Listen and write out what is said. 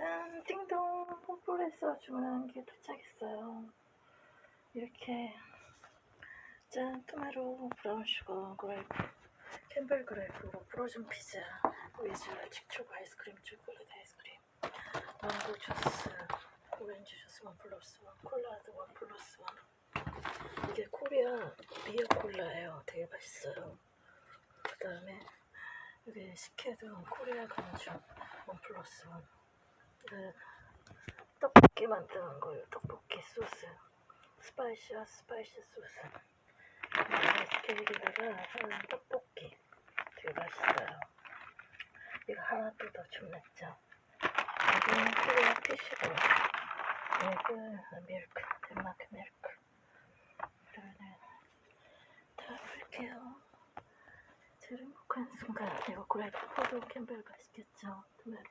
짠! 띵동! 폼플에서 주문한 게 도착했어요. 이렇게 짠! 토마토, 브라운 슈거, 그레이프, 캠벨 그레이프로 프로즌 피자, 위즈 직촉 아이스크림, 초콜릿 아이스크림, 망고 주스, 오렌지 주스 원 플러스 원, 콜라도 원 플러스 원. 이게 코리아 비어 콜라예요. 되게 맛있어요. 그 다음에 여기 식혜도 코리아 강주 원 플러스 원. 그 떡볶이 만드는 거예요. 떡볶이 소스. 스파이시한 스파이시 소스. 아이스케이크에다가 하는 떡볶이. 되게 맛있어요. 이거 하나 또 더 주문했죠. 여기는 코리아 피시고. 여기는 밀크, 덴마크 밀크. 그러면 다 볼게요. 행복한 순간 이거 그래도 포도 캠벨 맛있겠죠? 토마토